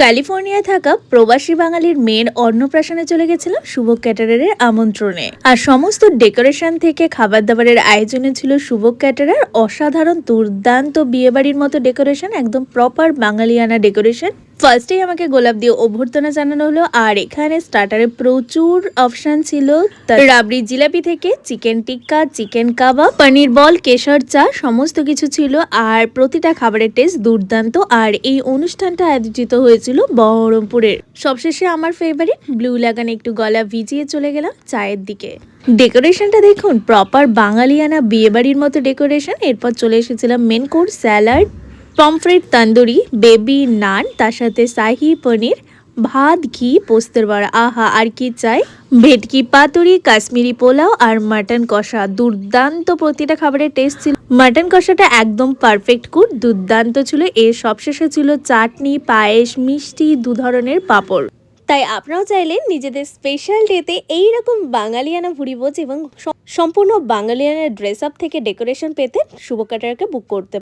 ক্যালিফোর্নিয়ায় থাকা প্রবাসী বাঙালির মেয়ের অন্নপ্রাশনে চলে গেছিলাম শুভ ক্যাটারারের আমন্ত্রণে। আর সমস্ত ডেকোরেশন থেকে খাবার দাবারের আয়োজনে ছিল শুভ ক্যাটারার অসাধারণ দুর্দান্ত বিয়েবাড়ির মতো ডেকোরেশন, একদম প্রপার বাঙালিয়ানা ডেকোরেশন। ফার্স্টেই আমাকে গোলাপ দিয়ে অভ্যর্থনা জানানো হলো, আর এখানে স্টার্টারে প্রচুর অপশন ছিল। রাবড়ি জিলাপি থেকে chicken tikka chicken kebab paneer ball, kesar চা, সমস্ত কিছু ছিল, আর প্রতিটা খাবারের টেস্ট দুর্দান্ত। আর এই অনুষ্ঠানটা আয়োজিত হয়েছিল বহরমপুরের। সবশেষে আমার ফেভারিট ব্লু লাগানে একটু গলা ভিজিয়ে চলে গেলাম চায়ের দিকে। ডেকোরেশনটা দেখুন প্রপার বাঙালিয়ানা বিয়েবাড়ির মতো ডেকোরেশন এরপর চলে এসেছিলাম main course salad pomfret tandoori baby naan তার সাথে শাহি পনির ভাত ঘি পোস্তের বড়া আহা আর কি চাই ভেটকি পাতুরি কাশ্মীরি পোলাও আর মাটন কষা দুর্দান্ত প্রতিটা খাবারের টেস্ট ছিল। মাটন কষাটা একদম পারফেক্ট কুড দুর্দান্ত ছিল। এর সবশেষে ছিল চাটনি, পায়েস, মিষ্টি, দু ধরনের পাঁপড়। তাই আপনারাও চাইলে নিজেদের স্পেশাল ডেতে এইরকম বাঙালিয়ানা ভুড়িভোজ এবং সম্পূর্ণ বাঙালিয়ানা ড্রেস আপ থেকে ডেকোরেশন পেতে শুভ কাটারকে বুক করতে